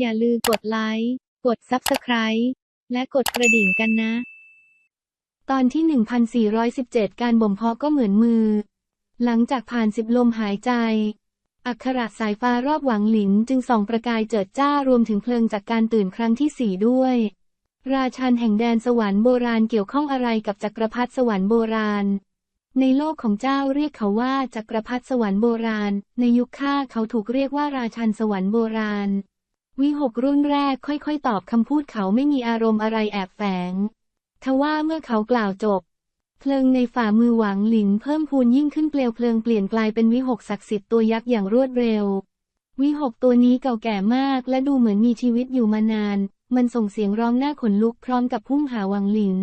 อย่าลืมกดไลค์ กด Subscribe และกดกระดิ่งกันนะ ตอนที่ 1417 การบ่มเพาะก็เหมือนมือ หลังจากผ่านสิบลมหายใจ อักขระสายฟ้ารอบหวังหลินจึงส่องประกายเจิดจ้ารวมถึงเพลิงจากการตื่นครั้งที่สี่ด้วย ราชันแห่งแดนสวรรค์โบราณเกี่ยวข้องอะไรกับจักรพรรดิสวรรค์โบราณในโลกของเจ้าเรียกเขาว่าจักรพรรดิสวรรค์โบราณ ในยุคข้าเขาถูกเรียกว่าราชันสวรรค์โบราณ วิหกรุ่นแรกค่อยๆ ตอบคำพูดเขาไม่มีอารมณ์อะไรแอบแฝง ทว่าเมื่อเขากล่าวจบ เพลิงในฝ่ามือหวังหลินเพิ่มพูนยิ่งขึ้นเปลวเพลิงเปลี่ยนกลายเป็นวิหกศักดิ์สิทธิ์ตัวยักษ์อย่างรวดเร็ว วิหกตัวนี้เก่าแก่มากและดูเหมือนมีชีวิตอยู่มานาน มันส่งเสียงร้องหน้าขนลุกพร้อมกับพุ่งหาหวังหลิน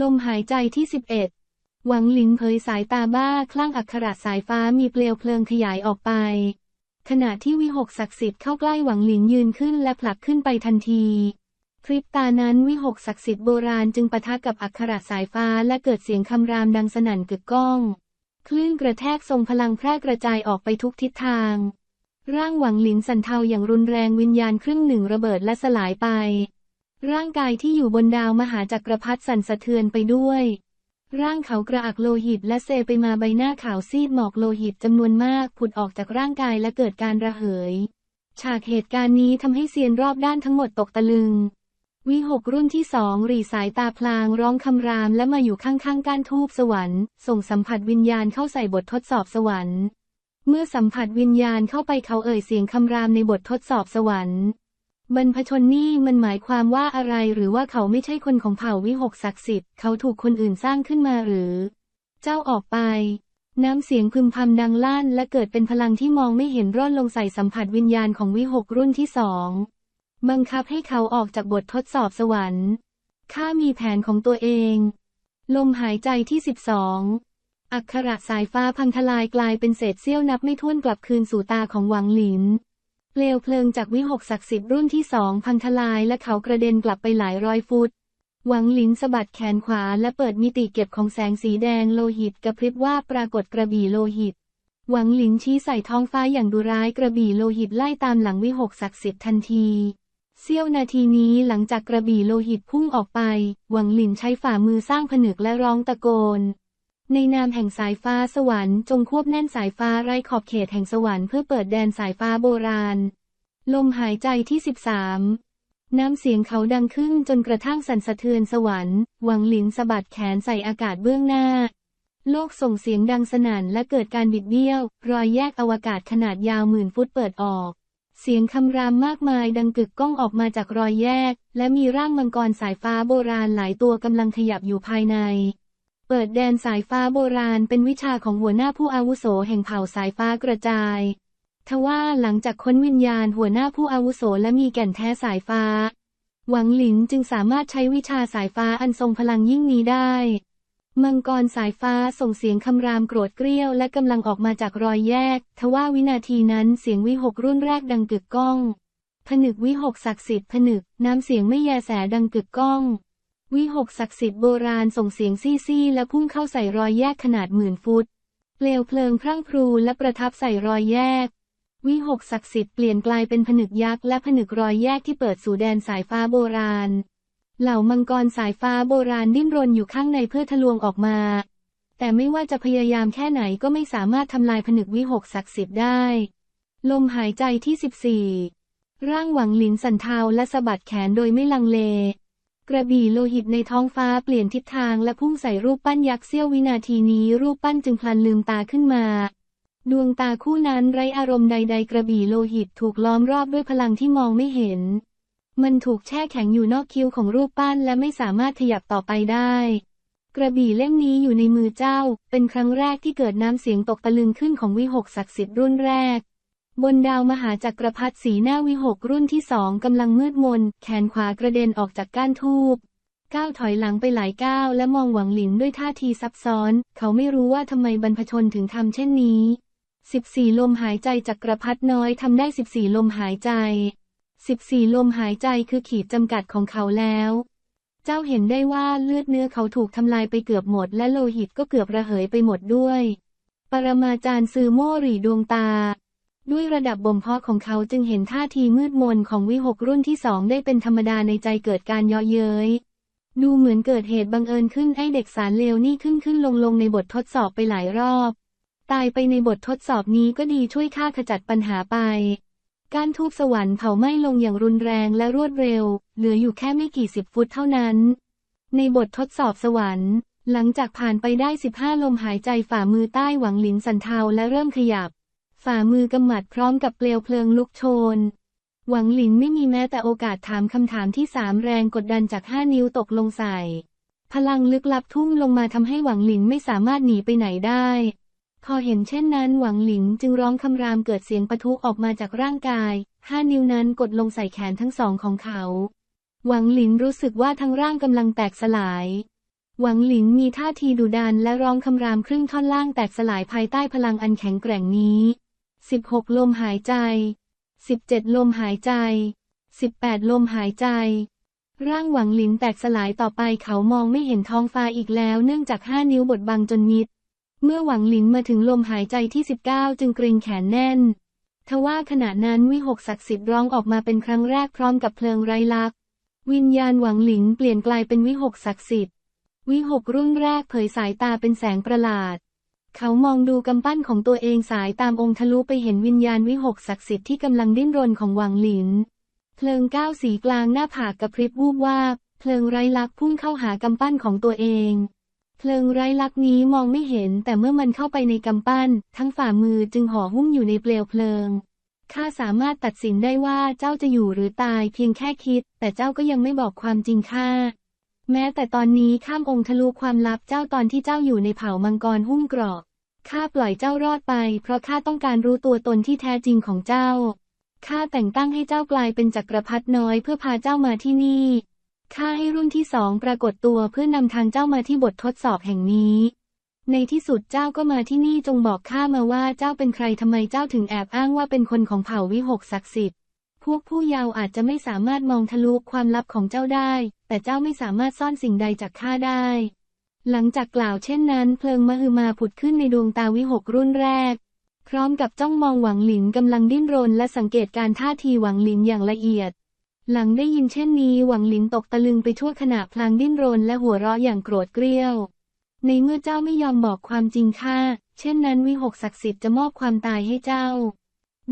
ลมหายใจที่11หวังหลินเผยสายตาบ้าคลั่งอักขระสายฟ้ามีเปลวเพลิงขยายออกไป ขณะที่วิหกศักดิ์สิทธิ์เข้าใกล้หวังหลินยืนขึ้นและผลักขึ้นไปทันทีพริบตานั้นวิหกศักดิ์สิทธิ์โบราณจึงปะทะกับอักขระสายฟ้าและเกิดเสียงคำรามดังสนั่นกึกก้อง คลื่นกระแทกทรงพลังแพร่กระจายออกไปทุกทิศทาง ร่างหวังหลินสันเทาอย่างรุนแรงวิญญาณครึ่งหนึ่งระเบิดและสลายไป ร่างกายที่อยู่บนดาวมหาจักรพรรดิสั่นสะเทือนไปด้วย ร่างเขากระอักโลหิตและเซไปมาใบหน้าขาวซีดหมอกโลหิตจำนวนมากผุดออกจากร่างกายและเกิดการระเหย ฉากเหตุการณ์นี้ทำให้เซียนรอบด้านทั้งหมดตกตะลึง วิหกรุ่นที่สองรีสายตาพลางร้องคำรามและมาอยู่ข้างๆก้านทูบสวรรค์ ส่งสัมผัสวิญญาณเข้าใส่บททดสอบสวรรค์ เมื่อสัมผัสวิญญาณเข้าไปเขาเอ่ยเสียงคำรามในบททดสอบสวรรค์ บรรพชนนี่มันหมายความว่าอะไรหรือว่าเขาไม่ใช่คนของเผ่าวิหกศักดิ์สิทธิ์เขาถูกคนอื่นสร้างขึ้นมาหรือ เจ้าออกไป น้ำเสียงพึมพำดังลั่นและเกิดเป็นพลังที่มองไม่เห็นร่อนลงใส่สัมผัสวิญญาณของวิหกรุ่นที่สองบังคับให้เขาออกจากบททดสอบสวรรค์ข้ามีแผนของตัวเอง ลมหายใจที่สิบสองอักขระสายฟ้าพังทลายกลายเป็นเศษเสี้ยวนับไม่ถ้วนกลับคืนสู่ตาของหวังหลิน เปลวเพลิงจากวิหกศักดิ์สิทธิ์รุ่นที่สองพังทลายและเขากระเด็นกลับไปหลายร้อยฟุต หวังหลินสะบัดแขนขวาและเปิดมิติเก็บของแสงสีแดงโลหิตกระพริบว่าปรากฏกระบี่โลหิต หวังหลินชี้ใส่ท้องฟ้าอย่างดุร้ายกระบี่โลหิตไล่ตามหลังวิหกศักดิ์สิทธิ์ทันทีเสี้ยวนาทีนี้หลังจากกระบี่โลหิตพุ่งออกไป หวังหลินใช้ฝ่ามือสร้างผนึกและร้องตะโกน ในนามแห่งสายฟ้าสวรรค์จงควบแน่นสายฟ้าไร้ขอบเขตแห่งสวรรค์เพื่อเปิดแดนสายฟ้าโบราณ ลมหายใจที่สิบสามน้ำเสียงเขาดังขึ้นจนกระทั่งสั่นสะเทือนสวรรค์หวังหลินสะบัดแขนใส่อากาศเบื้องหน้า โลกส่งเสียงดังสนั่นและเกิดการบิดเบี้ยว รอยแยกอวกาศขนาดยาวหมื่นฟุตเปิดออก เสียงคำรามมากมายดังกึกก้องออกมาจากรอยแยก และมีร่างมังกรสายฟ้าโบราณหลายตัวกำลังขยับอยู่ภายใน เปิดแดนสายฟ้าโบราณเป็นวิชาของหัวหน้าผู้อาวุโสแห่งเผ่าสายฟ้ากระจาย ทว่าหลังจากค้นวิญญาณหัวหน้าผู้อาวุโสและมีแก่นแท้สายฟ้า หวังหลินจึงสามารถใช้วิชาสายฟ้าอันทรงพลังยิ่งนี้ได้ มังกรสายฟ้าส่งเสียงคำรามโกรธเกรี้ยวและกำลังออกมาจากรอยแยก ทว่าวินาทีนั้นเสียงวิหกรุ่นแรกดังกึกก้อง ผนึกวิหกศักดิ์สิทธิ์ผนึกน้ำเสียงไม่แยแสดังกึกก้อง วิหกศักดิ์สิทธิ์โบราณส่งเสียงซี่ๆและพุ่งเข้าใส่รอยแยกขนาดหมื่นฟุต เปลวเพลิงพรั่งพรูและประทับใส่รอยแยก วิหกศักดิ์สิทธิ์เปลี่ยนกลายเป็นผนึกยักษ์และผนึกรอยแยกที่เปิดสู่แดนสายฟ้าโบราณ เหล่ามังกรสายฟ้าโบราณดิ้นรนอยู่ข้างในเพื่อทะลวงออกมา แต่ไม่ว่าจะพยายามแค่ไหนก็ไม่สามารถทำลายผนึกวิหกศักดิ์สิทธิ์ได้ ลมหายใจที่ 14 ร่างหวังหลินสันเทาและสะบัดแขนโดยไม่ลังเล กระบี่โลหิตในท้องฟ้าเปลี่ยนทิศทางและพุ่งใส่รูปปั้นยักษ์เสี้ยววินาทีนี้รูปปั้นจึงพลันลืมตาขึ้นมา ดวงตาคู่นั้นไร้อารมณ์ใด ๆ กระบี่โลหิตถูกล้อมรอบด้วยพลังที่มองไม่เห็น มันถูกแช่แข็งอยู่นอกคิ้วของรูปปั้นและไม่สามารถขยับต่อไปได้ กระบี่เล่มนี้อยู่ในมือเจ้า เป็นครั้งแรกที่เกิดน้ำเสียงตกตะลึงขึ้นของวิหกศักดิ์สิทธิ์รุ่นแรก บนดาวมหาจักรพรรดิสีหน้าวิหกรุ่นที่สองกำลังมืดมน แขนขวากระเด็นออกจากก้านทูบก้าวถอยหลังไปหลายก้าวและมองหวังหลินด้วยท่าทีซับซ้อน เขาไม่รู้ว่าทำไมบรรพชนถึงทำเช่นนี้ 14 ลมหายใจจักรพรรดิน้อยทำได้ 14 ลมหายใจ 14 ลมหายใจคือขีดจำกัดของเขาแล้ว เจ้าเห็นได้ว่าเลือดเนื้อเขาถูกทำลายไปเกือบหมด และโลหิตก็เกือบระเหยไปหมดด้วย ปรมาจารย์ซือโมหรี่ดวงตา ด้วยระดับบ่มเพาะของเขาจึงเห็นท่าทีมืดมนของวิหกรุ่นที่สองได้เป็นธรรมดาในใจเกิดการเยาะเย้ย ดูเหมือนเกิดเหตุบังเอิญขึ้นให้เด็กสารเลวนี่ขึ้นขึ้นลงลงในบททดสอบไปหลายรอบ ตายไปในบททดสอบนี้ก็ดีช่วยข้าขจัดปัญหาไป การทูบสวรรค์เผาไหม้ลงอย่างรุนแรงและรวดเร็ว เหลืออยู่แค่ไม่กี่สิบฟุตเท่านั้น ในบททดสอบสวรรค์ หลังจากผ่านไปได้ 15 ลมหายใจฝ่ามือใต้หวังหลินสันเทาและเริ่มขยับ ฝ่ามือกำหมัดพร้อมกับเปลวเพลิงลุกโชน หวังหลินไม่มีแม้แต่โอกาสถามคำถามที่สามแรงกดดันจากห้านิ้วตกลงใส่ พลังลึกลับทุ่มลงมาทำให้หวังหลินไม่สามารถหนีไปไหนได้พอเห็นเช่นนั้นหวังหลินจึงร้องคำรามเกิดเสียงปะทุออกมาจากร่างกาย ห้านิ้วนั้นกดลงใส่แขนทั้งสองของเขา หวังหลินรู้สึกว่าทั้งร่างกำลังแตกสลาย หวังหลินมีท่าทีดุดันและร้องคำรามครึ่งท่อนล่างแตกสลายภายใต้พลังอันแข็งแกร่งนี้ 16 ลมหายใจ 17 ลมหายใจ 18 ลมหายใจ ร่างหวังหลินแตกสลายต่อไปเขามองไม่เห็นท้องฟ้าอีกแล้วเนื่องจากห้านิ้วบดบังจนมิด เมื่อหวังหลินมาถึงลมหายใจที่ 19 จึงเกรงแขนแน่น ทว่าขณะนั้นวิหกศักดิ์สิทธิ์ร้องออกมาเป็นครั้งแรกพร้อมกับเพลิงไรลักษ์วิญญาณหวังหลินเปลี่ยนกลายเป็นวิหกศักดิ์สิทธิ์ วิหกรุ่นแรกเผยสายตาเป็นแสงประหลาด เขามองดูกำปั้นของตัวเองสายตามองค์ทะลุไปเห็นวิญญาณวิหกศักดิ์สิทธิ์ที่กำลังดิ้นรนของหวังหลิน เพลิงก้าวสีกลางหน้าผากกระพริบวูบวาบ เพลิงไร้ลักพุ่งเข้าหากำปั้นของตัวเอง เพลิงไร้ลักนี้มองไม่เห็นแต่เมื่อมันเข้าไปในกำปั้น ทั้งฝ่ามือจึงห่อหุ้มอยู่ในเปลวเพลิง ข้าสามารถตัดสินได้ว่าเจ้าจะอยู่หรือตายเพียงแค่คิด แต่เจ้าก็ยังไม่บอกความจริงข้า แม้แต่ตอนนี้ข้ามองค์ทะลุความลับเจ้าตอนที่เจ้าอยู่ในเผ่ามังกรหุ้มกรอบข้าปล่อยเจ้ารอดไป เพราะข้าต้องการรู้ตัวตนที่แท้จริงของเจ้าข้าแต่งตั้งให้เจ้ากลายเป็นจักรพรรดิน้อยเพื่อพาเจ้ามาที่นี่ข้าให้รุ่นที่สองปรากฏตัวเพื่อนำทางเจ้ามาที่บททดสอบแห่งนี้ ในที่สุดเจ้าก็มาที่นี่จงบอกข้ามาว่าเจ้าเป็นใครทำไมเจ้าถึงแอบอ้างว่าเป็นคนของเผ่าวิหกศักดิ์สิทธิ์ พวกผู้เยาว์อาจจะไม่สามารถมองทะลุความลับของเจ้าได้ แต่เจ้าไม่สามารถซ่อนสิ่งใดจากข้าได้ หลังจากกล่าวเช่นนั้น เพลิงมหึมาผุดขึ้นในดวงตาวิหกรุ่นแรก พร้อมกับจ้องมองหวังหลินกำลังดิ้นรนและสังเกตการท่าทีหวังหลินอย่างละเอียด หลังได้ยินเช่นนี้หวังหลินตกตะลึงไปชั่วขณะพลางดิ้นรนและหัวเราะอย่างโกรธเกรี้ยว ในเมื่อเจ้าไม่ยอมบอกความจริงข้าเช่นนั้นวิหกศักดิ์สิทธิ์จะมอบความตายให้เจ้า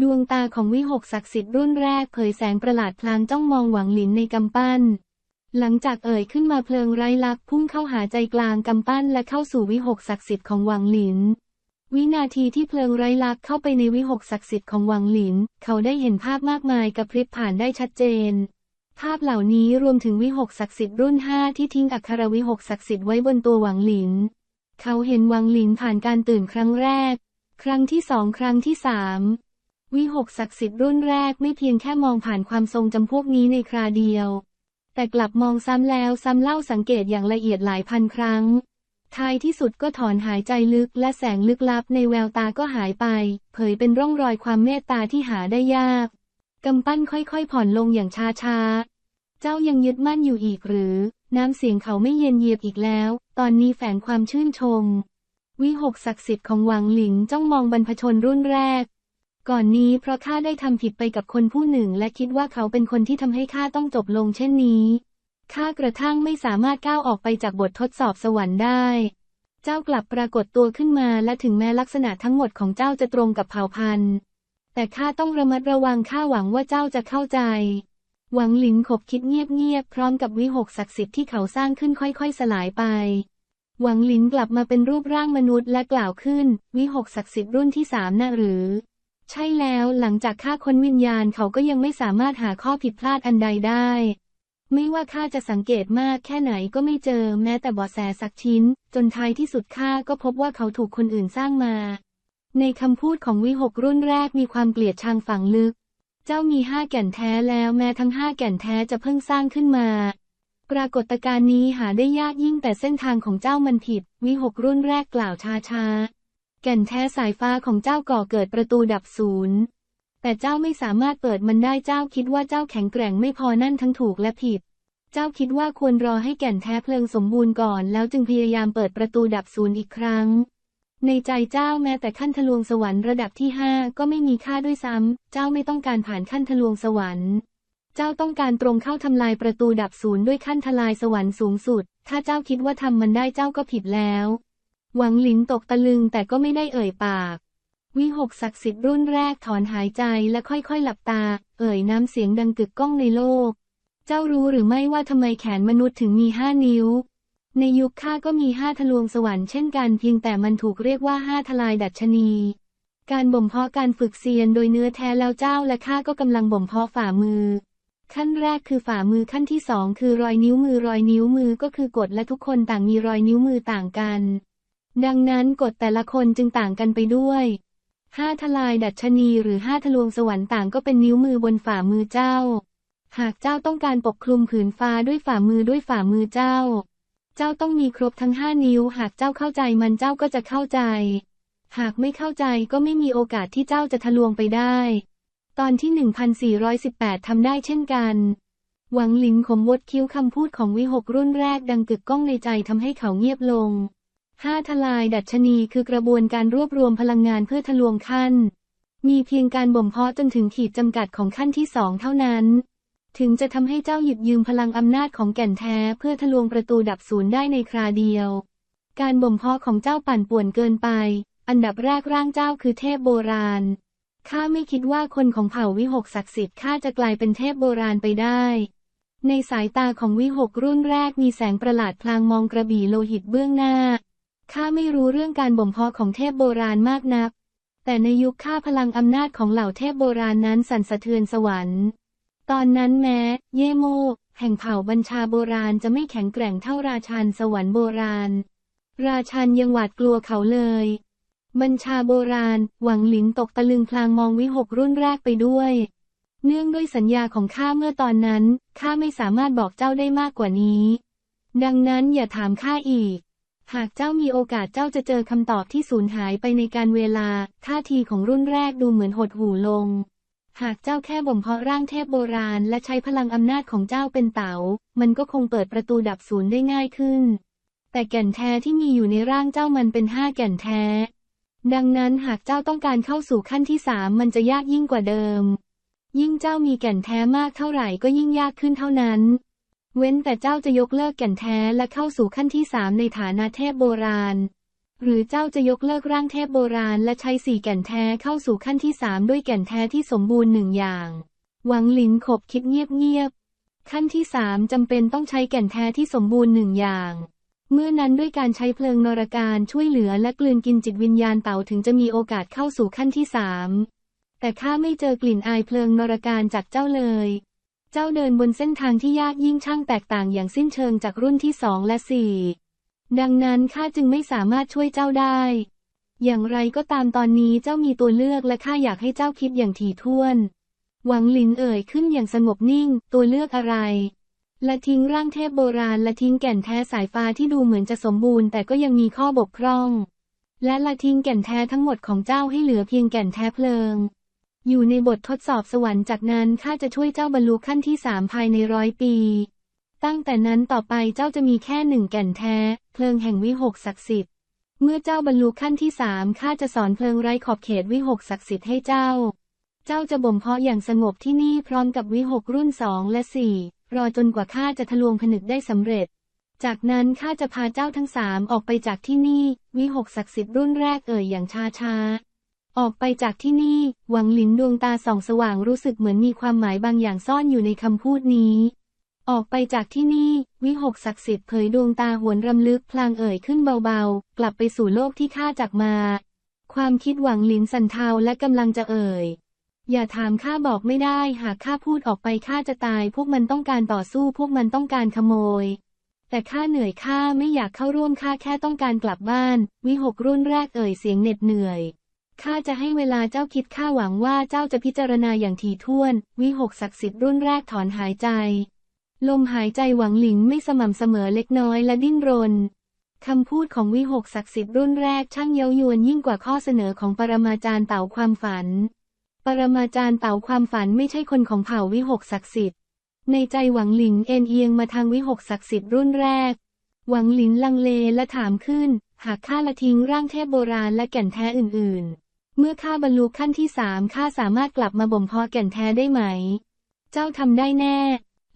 ดวงตาของวิหกศักดิ์สิทธิ์รุ่นแรกเผยแสงประหลาดพลางจ้องมองหวังหลินในกำปั้น หลังจากเอ่ยขึ้นมาเพลิงไร้ลักษ์พุ่งเข้าหาใจกลางกำปั้นและเข้าสู่วิหกศักดิ์สิทธิ์ของหวังหลิน วินาทีที่เพลิงไร้ลักษ์เข้าไปในวิหกศักดิ์สิทธิ์ของหวังหลิน เขาได้เห็นภาพมากมายกระพริบผ่านได้ชัดเจน ภาพเหล่านี้รวมถึงวิหกศักดิ์สิทธิ์รุ่นห้าที่ทิ้งอักขระวิหกศักดิ์สิทธิ์ไว้บนตัวหวังหลิน เขาเห็นหวังหลินผ่านการตื่นครั้งแรก ครั้งที่สองครั้งที่สามวิหกศักดิ์สิทธิ์รุ่นแรกไม่เพียงแค่มองผ่านความทรงจำพวกนี้ในคราเดียว แต่กลับมองซ้ำแล้วซ้ำเล่าสังเกตอย่างละเอียดหลายพันครั้ง ท้ายที่สุดก็ถอนหายใจลึกและแสงลึกลับในแววตาก็หายไป เผยเป็นร่องรอยความเมตตาที่หาได้ยาก กำปั้นค่อยๆ ผ่อนลงอย่างช้าๆ เจ้ายังยึดมั่นอยู่อีกหรือ น้ำเสียงเขาไม่เย็นเยียบอีกแล้ว ตอนนี้แฝงความชื่นชม วิหกศักดิ์สิทธิ์ของหวังหลิงจ้องมองบรรพชนรุ่นแรก ก่อนนี้เพราะข้าได้ทำผิดไปกับคนผู้หนึ่ง และคิดว่าเขาเป็นคนที่ทำให้ข้าต้องจบลงเช่นนี้ข้ากระทั่งไม่สามารถก้าวออกไปจากบททดสอบสวรรค์ได้ เจ้ากลับปรากฏตัวขึ้นมาและถึงแม้ลักษณะทั้งหมดของเจ้าจะตรงกับเผ่าพันธุ์ แต่ข้าต้องระมัดระวังข้าหวังว่าเจ้าจะเข้าใจ หวังหลินขบคิดเงียบๆพร้อมกับวิหกศักดิ์สิทธิ์ที่เขาสร้างขึ้นค่อยๆสลายไป หวังหลินกลับมาเป็นรูปร่างมนุษย์และกล่าวขึ้น วิหกศักดิ์สิทธิ์รุ่นที่สามน่ะหรือ ใช่แล้วหลังจากข้าค้นวิญญาณเขาก็ยังไม่สามารถหาข้อผิดพลาดอันใดได้ ไม่ว่าข้าจะสังเกตมากแค่ไหนก็ไม่เจอแม้แต่บาะแสสักชิ้น จนท้ายที่สุดข้าก็พบว่าเขาถูกคนอื่นสร้างมา ในคำพูดของวิหกรุ่นแรกมีความเกลียดชังฝังลึก เจ้ามีห้าแก่นแท้แล้วแม้ทั้งห้าแก่นแท้จะเพิ่งสร้างขึ้นมา ปรากฏการณ์นี้หาได้ยากยิ่งแต่เส้นทางของเจ้ามันผิด วิหกรุ่นแรกกล่าวช้าๆ แก่นแท้สายฟ้าของเจ้าก่อเกิดประตูดับศูนย์แต่เจ้าไม่สามารถเปิดมันได้เจ้าคิดว่าเจ้าแข็งแกร่งไม่พอนั่นทั้งถูกและผิด เจ้าคิดว่าควรรอให้แก่นแท้เพลิงสมบูรณ์ก่อน แล้วจึงพยายามเปิดประตูดับศูนย์อีกครั้ง ในใจเจ้าแม้แต่ขั้นทะลวงสวรรค์ระดับที่ห้าก็ไม่มีค่าด้วยซ้ำ เจ้าไม่ต้องการผ่านขั้นทะลวงสวรรค์ เจ้าต้องการตรงเข้าทำลายประตูดับศูนย์ด้วยขั้นทลายสวรรค์สูงสุด ถ้าเจ้าคิดว่าทำมันได้เจ้าก็ผิดแล้ว หวังหลินตกตะลึงแต่ก็ไม่ได้เอ่ยปาก วิหกศักดิ์สิทธิ์รุ่นแรกถอนหายใจและค่อยๆหลับตา เอ่ยน้ำเสียงดังกึกก้องในโลก เจ้ารู้หรือไม่ว่าทำไมแขนมนุษย์ถึงมีห้านิ้ว ในยุคข้าก็มีห้าทะลวงสวรรค์เช่นกันเพียงแต่มันถูกเรียกว่าห้าทลายดัชนี การบ่มเพาะการฝึกเซียนโดยเนื้อแท้แล้วเจ้าและข้าก็กำลังบ่มเพาะฝ่ามือขั้นแรกคือฝ่ามือขั้นที่สองคือรอยนิ้วมือรอยนิ้วมือก็คือกฎและทุกคนต่างมีรอยนิ้วมือต่างกัน ดังนั้นกฎแต่ละคนจึงต่างกันไปด้วยห้าทลายดัชนีหรือห้าทะลวงสวรรค์ต่างก็เป็นนิ้วมือบนฝ่ามือเจ้า หากเจ้าต้องการปกคลุมผืนฟ้าด้วยฝ่ามือด้วยฝ่ามือเจ้า เจ้าต้องมีครบทั้งห้านิ้ว หากเจ้าเข้าใจมันเจ้าก็จะเข้าใจ หากไม่เข้าใจก็ไม่มีโอกาสที่เจ้าจะทะลวงไปได้ ตอนที่ 1418 ทำได้เช่นกัน หวังหลินขมวดคิ้วคำพูดของวิหกรุ่นแรกดังกึกก้องในใจทำให้เขาเงียบลง ห้าทลายดัชนีคือกระบวนการรวบรวมพลังงานเพื่อทะลวงขั้น มีเพียงการบ่มเพาะจนถึงขีดจำกัดของขั้นที่สองเท่านั้น ถึงจะทำให้เจ้าหยิบยืมพลังอำนาจของแก่นแท้เพื่อทะลวงประตูดับศูนย์ได้ในคราเดียว การบ่มเพาะของเจ้าปั่นป่วนเกินไป อันดับแรกร่างเจ้าคือเทพโบราณ ข้าไม่คิดว่าคนของเผ่าวิหกศักดิ์สิทธิ์ข้าจะกลายเป็นเทพโบราณไปได้ในสายตาของวิหกรุ่นแรกมีแสงประหลาดพลางมองกระบี่โลหิตเบื้องหน้า ข้าไม่รู้เรื่องการบ่มเพาะของเทพโบราณมากนัก แต่ในยุคข้าพลังอำนาจของเหล่าเทพโบราณนั้นสั่นสะเทือนสวรรค์ ตอนนั้นแม้ เยโม แห่งเผ่าบัญชาโบราณจะไม่แข็งแกร่งเท่าราชันสวรรค์โบราณ ราชันยังหวาดกลัวเขาเลย บัญชาโบราณ หวังหลินตกตะลึงพลางมองวิหกรุ่นแรกไปด้วย เนื่องด้วยสัญญาของข้าเมื่อตอนนั้นข้าไม่สามารถบอกเจ้าได้มากกว่านี้ ดังนั้นอย่าถามข้าอีก หากเจ้ามีโอกาสเจ้าจะเจอคำตอบที่สูญหายไปในการเวลา ท่าทีของรุ่นแรกดูเหมือนหดหู่ลง หากเจ้าแค่บ่มเพาะร่างเทพโบราณ และใช้พลังอำนาจของเจ้าเป็นเต๋า มันก็คงเปิดประตูดับศูนย์ได้ง่ายขึ้น แต่แก่นแท้ที่มีอยู่ในร่างเจ้ามันเป็นห้าแก่นแท้ ดังนั้นหากเจ้าต้องการเข้าสู่ขั้นที่สามมันจะยากยิ่งกว่าเดิม ยิ่งเจ้ามีแก่นแท้มากเท่าไหร่ก็ยิ่งยากขึ้นเท่านั้น เว้นแต่เจ้าจะยกเลิกแก่นแท้และเข้าสู่ขั้นที่สามในฐานะเทพโบราณ หรือเจ้าจะยกเลิกร่างเทพโบราณและใช้สี่แก่นแท้เข้าสู่ขั้นที่สามด้วยแก่นแท้ที่สมบูรณ์หนึ่งอย่าง หวังหลินขบคิดเงียบๆ ขั้นที่สามจำเป็นต้องใช้แก่นแท้ที่สมบูรณ์หนึ่งอย่าง เมื่อนั้นด้วยการใช้เพลิงนรการช่วยเหลือและกลืนกินจิตวิญญาณเต่าถึงจะมีโอกาสเข้าสู่ขั้นที่สามแต่ข้าไม่เจอกลิ่นอายเพลิงนรการจากเจ้าเลย เจ้าเดินบนเส้นทางที่ยากยิ่งช่างแตกต่างอย่างสิ้นเชิงจากรุ่นที่สองและสี่ดังนั้นข้าจึงไม่สามารถช่วยเจ้าได้ อย่างไรก็ตามตอนนี้เจ้ามีตัวเลือกและข้าอยากให้เจ้าคิดอย่างถี่ถ้วน หวังหลินเอ่ยขึ้นอย่างสงบนิ่ง ตัวเลือกอะไร และทิ้งร่างเทพโบราณและทิ้งแก่นแท้สายฟ้าที่ดูเหมือนจะสมบูรณ์แต่ก็ยังมีข้อบกพร่อง และละทิ้งแก่นแท้ทั้งหมดของเจ้าให้เหลือเพียงแก่นแท้เพลิง อยู่ในบททดสอบสวรรค์จากนั้นข้าจะช่วยเจ้าบรรลุขั้นที่สามภายในร้อยปี ตั้งแต่นั้นต่อไปเจ้าจะมีแค่หนึ่งแก่นแท้ เพลิงแห่งวิหกศักดิ์สิทธิ์ เมื่อเจ้าบรรลุขั้นที่สามข้าจะสอนเพลิงไร้ขอบเขตวิหกศักดิ์สิทธิ์ให้เจ้า เจ้าจะบ่มเพาะอย่างสงบที่นี่พร้อมกับวิหกรุ่นสองและสี่รอจนกว่าข้าจะทะลวงผนึกได้สำเร็จ จากนั้นข้าจะพาเจ้าทั้งสามออกไปจากที่นี่ วิหกศักดิ์สิทธิ์รุ่นแรกเอ่ยอย่างช้าช้า ออกไปจากที่นี่ หวังหลินดวงตาส่องสว่างรู้สึกเหมือนมีความหมายบางอย่างซ่อนอยู่ในคำพูดนี้ ออกไปจากที่นี่ วิหกศักดิ์สิทธิ์เผยดวงตาหวนรำลึกพลางเอ่ยขึ้นเบาๆ กลับไปสู่โลกที่ข้าจากมา ความคิดหวังหลินสันเทาและกำลังจะเอ่ย อย่าถามข้าบอกไม่ได้ หากข้าพูดออกไปข้าจะตาย พวกมันต้องการต่อสู้ พวกมันต้องการขโมยแต่ข้าเหนื่อยข้าไม่อยากเข้าร่วมข้าแค่ต้องการกลับบ้าน วิหกรุ่นแรกเอ่ยเสียงเหน็ดเหนื่อย ข้าจะให้เวลาเจ้าคิดข้าหวังว่าเจ้าจะพิจารณาอย่างถี่ถ้วน วิหกศักดิ์สิทธิ์รุ่นแรกถอนหายใจ ลมหายใจหวังหลินไม่สม่ำเสมอเล็กน้อยและดิ้นรนคำพูดของวิหกศักดิ์สิทธิ์รุ่นแรกช่างเย้ายวนยิ่งกว่าข้อเสนอของปรมาจารย์เต่าความฝัน ปรมาจารย์เต่าความฝันไม่ใช่คนของเผ่าวิหกศักดิ์สิทธิ์ ในใจหวังหลินเอ็นเอียงมาทางวิหกศักดิ์สิทธิ์รุ่นแรก หวังหลินลังเลและถามขึ้น หากข้าละทิ้งร่างเทพโบราณและแก่นแท้อื่น ๆ เมื่อข้าบรรลุขั้นที่สามข้าสามารถกลับมาบ่มเพาะแก่นแท้ได้ไหม เจ้าทำได้แน่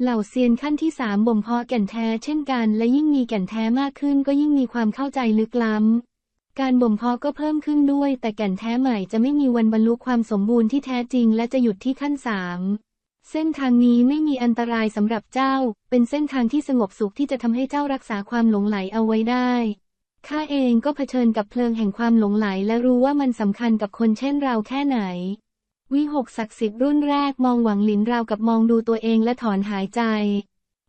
เหล่าเซียนขั้นที่สามบ่มเพาะแก่นแท้เช่นกัน และยิ่งมีแก่นแท้มากขึ้นก็ยิ่งมีความเข้าใจลึกล้ำ การบ่มเพาะก็เพิ่มขึ้นด้วย แต่แก่นแท้ใหม่จะไม่มีวันบรรลุความสมบูรณ์ที่แท้จริง และจะหยุดที่ขั้นสามเส้นทางนี้ไม่มีอันตรายสำหรับเจ้า เป็นเส้นทางที่สงบสุขที่จะทำให้เจ้ารักษาความหลงไหลเอาไว้ได้ ข้าเองก็เผชิญกับเพลิงแห่งความหลงไหล และรู้ว่ามันสำคัญกับคนเช่นเราแค่ไหน วิหกศักดิ์สิทธิ์รุ่นแรกมองหวังหลินราวกับมองดูตัวเองและถอนหายใจ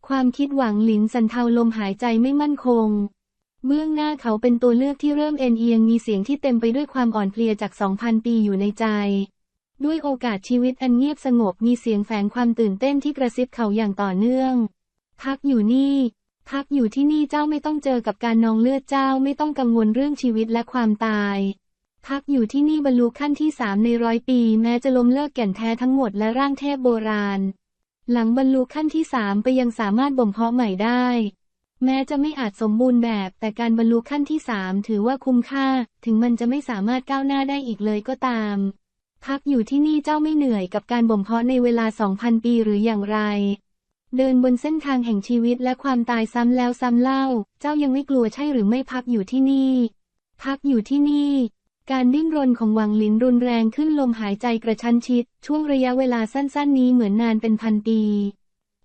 ความคิดหวังหลินสันเทาลมหายใจไม่มั่นคง เบื้องหน้าเขาเป็นตัวเลือกที่เริ่มเอ็นเอียงมีเสียงที่เต็มไปด้วยความอ่อนเพลียจากสองพันปีอยู่ในใจ ด้วยโอกาสชีวิตอันเงียบสงบมีเสียงแฝงความตื่นเต้นที่กระซิบเขาอย่างต่อเนื่อง พักอยู่นี่ พักอยู่ที่นี่เจ้าไม่ต้องเจอกับการนองเลือดเจ้าไม่ต้องกังวลเรื่องชีวิตและความตาย พักอยู่ที่นี่บรรลุขั้นที่สามในร้อยปี แม้จะล้มเลิกแก่นแท้ทั้งหมดและร่างเทพโบราณ หลังบรรลุขั้นที่สามไปยังสามารถบ่มเพาะใหม่ได้ แม้จะไม่อาจสมบูรณ์แบบ แต่การบรรลุขั้นที่สามถือว่าคุ้มค่า ถึงมันจะไม่สามารถก้าวหน้าได้อีกเลยก็ตาม พักอยู่ที่นี่เจ้าไม่เหนื่อยกับการบ่มเพาะในเวลาสองพันปีหรืออย่างไร เดินบนเส้นทางแห่งชีวิตและความตายซ้ำแล้วซ้ำเล่า เจ้ายังไม่กลัวใช่หรือไม่พักอยู่ที่นี่ พักอยู่ที่นี่ การดิ้นรนของหวังหลินรุนแรงขึ้นลมหายใจกระชั้นชิด ช่วงระยะเวลาสั้น ๆ นี้เหมือนนานเป็นพันปี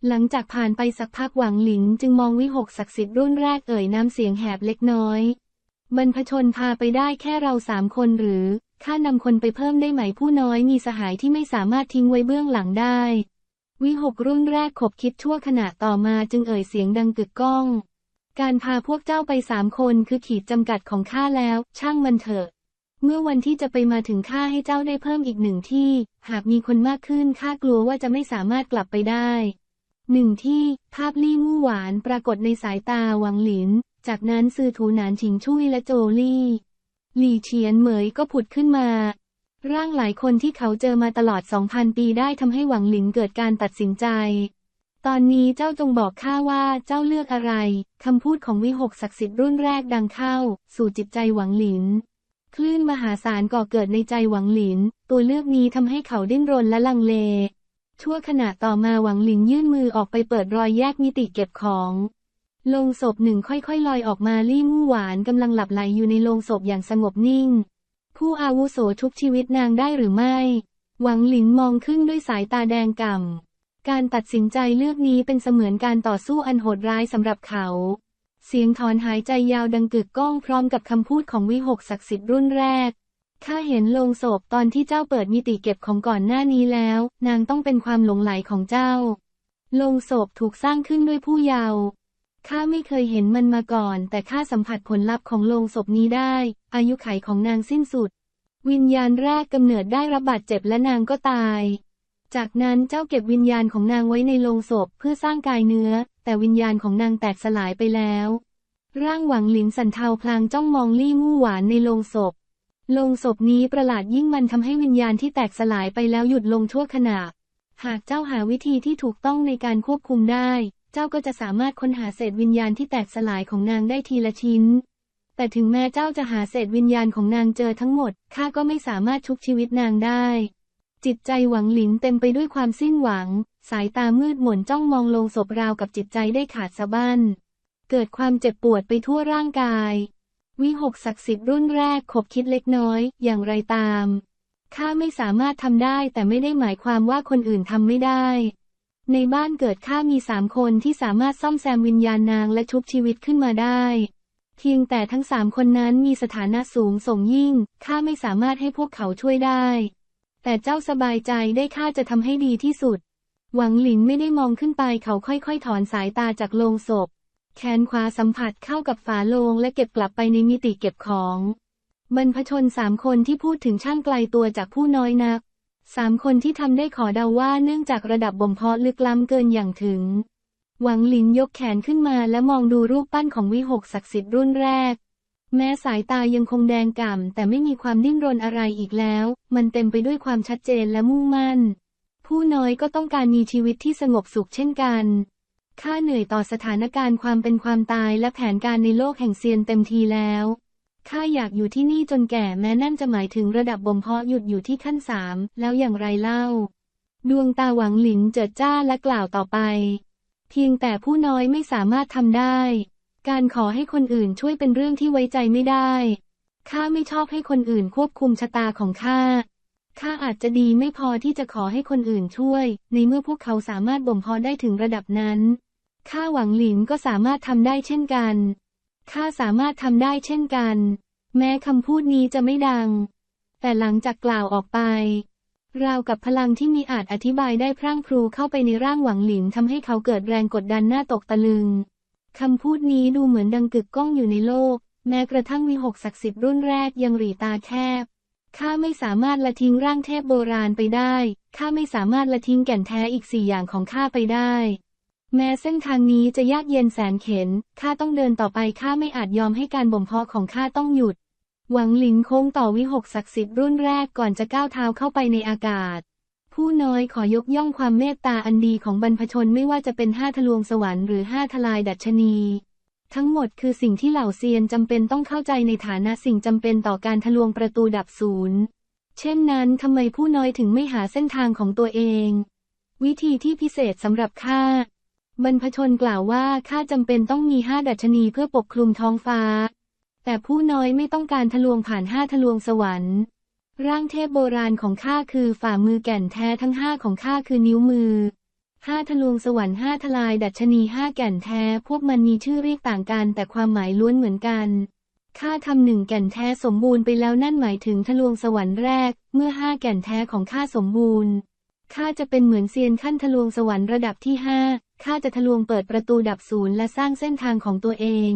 หลังจากผ่านไปสักพักหวังหลินจึงมองวิหกศักดิ์สิทธิ์รุ่นแรกเอ่ยน้ำเสียงแหบเล็กน้อยบรรพชนพาไปได้แค่เราสามคนหรือข้านำคนไปเพิ่มได้ไหมผู้น้อยมีสหายที่ไม่สามารถทิ้งไว้เบื้องหลังได้ วิหกรุ่นแรกขบคิดชั่วขณะต่อมาจึงเอ่ยเสียงดังกึกก้อง การพาพวกเจ้าไปสามคนคือขีดจำกัดของข้าแล้ว ช่างมันเถอะ เมื่อวันที่จะไปมาถึงข้าให้เจ้าได้เพิ่มอีกหนึ่งที่ หากมีคนมากขึ้นข้ากลัวว่าจะไม่สามารถกลับไปได้หนึ่งที่ ภาพลี่มู่หวานปรากฏในสายตาหวังหลิน จากนั้นซือถูหนานชิงชุยและโจลี่ หลี่เฉียนเหมยก็ผุดขึ้นมา ร่างหลายคนที่เขาเจอมาตลอด 2,000 ปีได้ทำให้หวังหลินเกิดการตัดสินใจ ตอนนี้เจ้าจงบอกข้าว่าเจ้าเลือกอะไร คำพูดของวิหกศักดิ์สิทธิ์รุ่นแรกดังเข้า สู่จิตใจหวังหลิน คลื่นมหาศาลก่อเกิดในใจหวังหลิน ตัวเลือกนี้ทำให้เขาดิ้นรนและลังเลชั่วขณะต่อมาหวังหลินยื่นมือออกไปเปิดรอยแยกมิติเก็บของโลงศพหนึ่งค่อยๆ ลอยออกมาลี่มู่หวานกำลังหลับไหลอยู่ในโลงศพอย่างสงบนิ่ง ผู้อาวุโสทุกชีวิตนางได้หรือไม่ หวังหลินมองขึ้นด้วยสายตาแดงก่ำ การตัดสินใจเลือกนี้เป็นเสมือนการต่อสู้อันโหดร้ายสำหรับเขา เสียงถอนหายใจยาวดังกึกก้องพร้อมกับคำพูดของวิหกศักดิ์สิทธิ์รุ่นแรก ข้าเห็นโลงศพตอนที่เจ้าเปิดมิติเก็บของก่อนหน้านี้แล้ว นางต้องเป็นความหลงไหลของเจ้า โลงศพถูกสร้างขึ้นด้วยผู้เยาว์ ข้าไม่เคยเห็นมันมาก่อน แต่ข้าสัมผัสผลลัพธ์ของโลงศพนี้ได้ อายุไขของนางสิ้นสุด วิญญาณแรกกำเนิดได้รับบาดเจ็บและนางก็ตาย จากนั้นเจ้าเก็บวิญญาณของนางไว้ในโลงศพเพื่อสร้างกายเนื้อ แต่วิญญาณของนางแตกสลายไปแล้ว ร่างหวังหลินสันเทาพลางจ้องมองลี่มู่หวานในโลงศพโลงศพนี้ประหลาดยิ่งมันทำให้วิญญาณที่แตกสลายไปแล้วหยุดลงชั่วขณะ หากเจ้าหาวิธีที่ถูกต้องในการควบคุมได้ เจ้าก็จะสามารถค้นหาเศษวิญญาณที่แตกสลายของนางได้ทีละชิ้น แต่ถึงแม้เจ้าจะหาเศษวิญญาณของนางเจอทั้งหมด ข้าก็ไม่สามารถชุบชีวิตนางได้ จิตใจหวังหลินเต็มไปด้วยความสิ้นหวัง สายตามืดหม่นจ้องมองลงศพราวกับจิตใจได้ขาดสะบั้น เกิดความเจ็บปวดไปทั่วร่างกาย วิหกศักดิ์สิทธิ์รุ่นแรกขบคิดเล็กน้อย อย่างไรตาม ข้าไม่สามารถทำได้แต่ไม่ได้หมายความว่าคนอื่นทำไม่ได้ในบ้านเกิดข้ามีสามคนที่สามารถซ่อมแซมวิญญาณนางและชุบชีวิตขึ้นมาได้ เพียงแต่ทั้งสามคนนั้นมีสถานะสูงส่งยิ่ง ข้าไม่สามารถให้พวกเขาช่วยได้ แต่เจ้าสบายใจได้ข้าจะทำให้ดีที่สุด หวังหลินไม่ได้มองขึ้นไปเขาค่อยๆ ถอนสายตาจากโลงศพ แขนขวาสัมผัสเข้ากับฝาโลงและเก็บกลับไปในมิติเก็บของ บรรพชนสามคนที่พูดถึงช่างไกลตัวจากผู้น้อยนัก สามคนที่ทำได้ขอเดาว่าเนื่องจากระดับบ่มเพาะลึกล้ำเกินอย่างถึง หวังหลินยกแขนขึ้นมาและมองดูรูปปั้นของวิหกศักดิ์สิทธิ์รุ่นแรก แม้สายตายังคงแดงก่ำแต่ไม่มีความดิ้นรนอะไรอีกแล้ว มันเต็มไปด้วยความชัดเจนและมุ่งมั่น ผู้น้อยก็ต้องการมีชีวิตที่สงบสุขเช่นกันข้าเหนื่อยต่อสถานการณ์ความเป็นความตายและแผนการในโลกแห่งเซียนเต็มทีแล้วข้าอยากอยู่ที่นี่จนแก่แม้นั่นจะหมายถึงระดับบ่มเพาะหยุดอยู่ที่ขั้นสามแล้วอย่างไรเล่า ดวงตาหวังหลินเจิดจ้าและกล่าวต่อไป เพียงแต่ผู้น้อยไม่สามารถทำได้ การขอให้คนอื่นช่วยเป็นเรื่องที่ไว้ใจไม่ได้ ข้าไม่ชอบให้คนอื่นควบคุมชะตาของข้า ข้าอาจจะดีไม่พอที่จะขอให้คนอื่นช่วย ในเมื่อพวกเขาสามารถบ่มเพาะได้ถึงระดับนั้น ข้าหวังหลินก็สามารถทำได้เช่นกัน ข้าสามารถทำได้เช่นกัน แม้คำพูดนี้จะไม่ดัง แต่หลังจากกล่าวออกไป ราวกับพลังที่มีอาจอธิบายได้พรั่งพรูเข้าไปในร่างหวังหลินทำให้เขาเกิดแรงกดดันหน้าตกตะลึงคำพูดนี้ดูเหมือนดังกึกก้องอยู่ในโลก แม้กระทั่งวิหกศักดิ์สิทธิ์รุ่นแรกยังหรีตาแคบข้าไม่สามารถละทิ้งร่างเทพโบราณไปได้ ข้าไม่สามารถละทิ้งแก่นแท้อีกสี่อย่างของข้าไปได้ แม้เส้นทางนี้จะยากเย็นแสนเข็น ข้าต้องเดินต่อไป ข้าไม่อาจยอมให้การบ่มเพาะของข้าต้องหยุด หวังหลินโค้งต่อวิหกศักดิ์สิทธิ์รุ่นแรกก่อนจะก้าวเท้าเข้าไปในอากาศ ผู้น้อยขอยกย่องความเมตตาอันดีของบรรพชนไม่ว่าจะเป็นห้าทะลวงสวรรค์หรือห้าทลายดัชนี ทั้งหมดคือสิ่งที่เหล่าเซียนจำเป็นต้องเข้าใจในฐานะสิ่งจำเป็นต่อการทะลวงประตูดับศูนย์ เช่นนั้นทำไมผู้น้อยถึงไม่หาเส้นทางของตัวเอง วิธีที่พิเศษสำหรับข้าบรรพชนกล่าวว่าข้าจำเป็นต้องมีห้าดัชนีเพื่อปกคลุมท้องฟ้า แต่ผู้น้อยไม่ต้องการทะลวงผ่านห้าทะลวงสวรรค์ ร่างเทพโบราณของข้าคือฝ่ามือแก่นแท้ทั้งห้าของข้าคือนิ้วมือห้าทะลวงสวรรค์ห้าทลายดัชนีห้าแก่นแท้ พวกมันมีชื่อเรียกต่างกันแต่ความหมายล้วนเหมือนกันข้าทำหนึ่งแก่นแท้สมบูรณ์ไปแล้วนั่นหมายถึงทะลวงสวรรค์แรก เมื่อห้าแก่นแท้ของข้าสมบูรณ์ข้าจะเป็นเหมือนเซียนขั้นทะลวงสวรรค์ระดับที่ห้าข้าจะทะลวงเปิดประตูดับศูนย์และสร้างเส้นทางของตัวเอง